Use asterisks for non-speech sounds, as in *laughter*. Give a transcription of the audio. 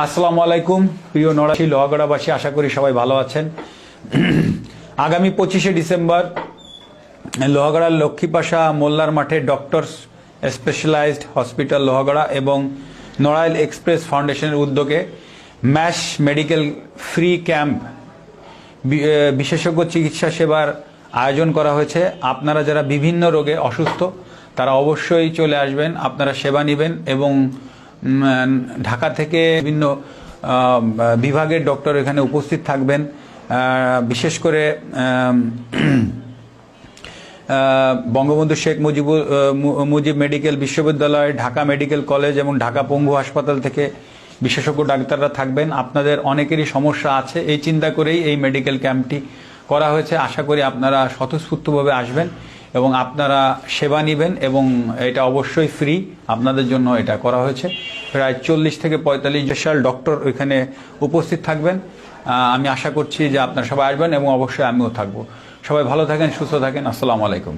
আসসালামু আলাইকুম, প্রিয় নড়াশি লোহাগড়াবাসী আশা করি সবাই ভালো আছেন। আগামী পঁচিশে ডিসেম্বর, লোহাগড়ার লক্ষ্মীপাশা মোল্লার মাঠে ডক্টরস স্পেশালাইজড হসপিটাল লোহাগড়া এবং নড়াইল এক্সপ্রেস ফাউন্ডেশনের উদ্যোগে ম্যাশ মেডিকেল ফ্রি ক্যাম্প বিশেষজ্ঞ চিকিৎসা সেবার আয়োজন করা হয়েছে। আপনারা যারা বিভিন্ন রোগে অসুস্থ, তারা অবশ্যই চলে আসবেন, আপনারা সেবা নেবেন এবং ঢাকা থেকে বিভিন্ন বিভাগের ডক্টর এখানে উপস্থিত থাকবেন। বিশেষ করে *clears throat* বঙ্গবন্ধু শেখ মুজিবুর মুজিব মেডিকেল বিশ্ববিদ্যালয়, ঢাকা মেডিকেল কলেজ এবং ঢাকা পঙ্গু হাসপাতাল থেকে বিশেষজ্ঞ ডাক্তাররা থাকবেন। আপনাদের অনেকেরই সমস্যা আছে, এই চিন্তা করেই এই মেডিকেল ক্যাম্পটি করা হয়েছে। আশা করি আপনারা স্বতঃস্ফূর্তভাবে আসবেন। এবং আপনারা সেবা নেবেন এবং এটা অবশ্যই ফ্রি। আপনাদের জন্য এটা করা হয়েছে। প্রায় চল্লিশ থেকে পঁয়তাল্লিশ স্পেশাল ডক্টর ওইখানে উপস্থিত থাকবেন। আমি আশা করছি যে আপনারা সবাই আসবেন এবং অবশ্যই আমিও থাকব। সবাই ভালো থাকেন, সুস্থ থাকেন। আসসালামু আলাইকুম।